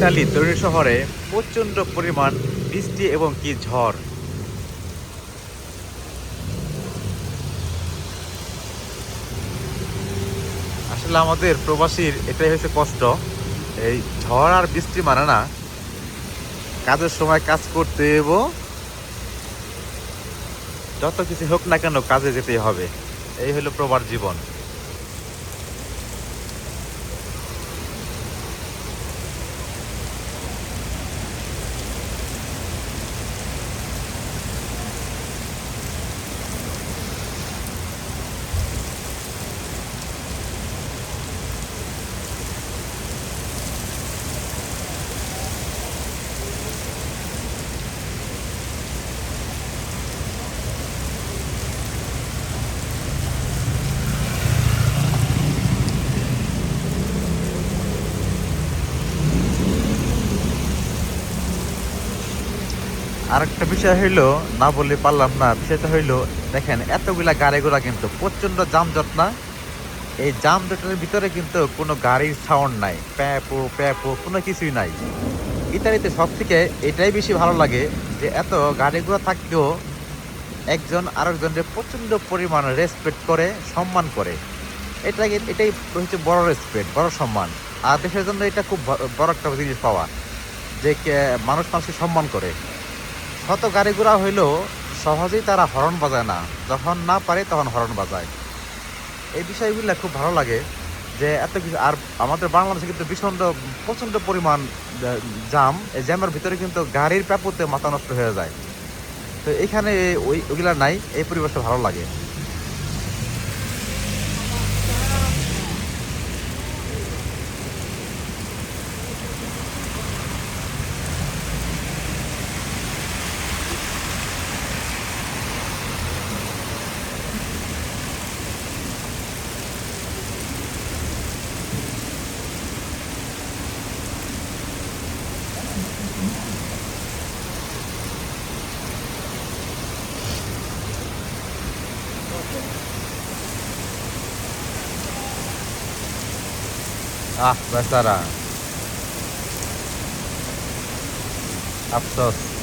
Italy তরুণ শহরে প্রচণ্ড পরিমাণ বৃষ্টি এবং কি ঝড়। আসলে আমাদের প্রবাসীর এটাই হচ্ছে কষ্ট। এই ঝড় আর বৃষ্টি মানে না, কাজের সময় কাজ করতে এবং যত কিছু হোক না কেন কাজে যেতেই হবে। এই হলো প্রবার জীবন। আরেকটা বিষয় হইল, না বললে পারলাম না, বিষয়টা হইল, দেখেন, এতগুলা গাড়ি ঘোড়া কিন্তু প্রচণ্ড যানজট না। এই যানজটের ভিতরে কিন্তু কোনো গাড়ির সাউন্ড নাই, প্যাপো প্যাপো, কোনো কিছুই নাই। ইতালিতে সব থেকে এটাই বেশি ভালো লাগে যে, এত গাড়ি ঘোড়া থাকলেও একজন আরেকজনের প্রচণ্ড পরিমাণ রেসপেক্ট করে, সম্মান করে। এটা এটাই হচ্ছে বড় রেসপেক্ট বড় সম্মান। আর দেশের জন্য এটা খুব বড় একটা জিনিস পাওয়া, যে মানুষ মানুষকে সম্মান করে। শত গাড়ি ঘোড়া হইলেও সহজেই তারা হরণ বাজায় না। যখন না পারে তখন হরণ বাজায়। এই বিষয়গুলো খুব ভালো লাগে যে এত কিছু আর আমাদের বাংলাদেশে কিন্তু ভীষণ প্রচণ্ড পরিমাণ জাম এই জ্যামের ভিতরে কিন্তু গাড়ির প্যাপুতে মাথা নষ্ট হয়ে যায়। তো এখানে ওই ওইগুলা নাই, এই পরিবেশটা ভালো লাগে। ah besara Absos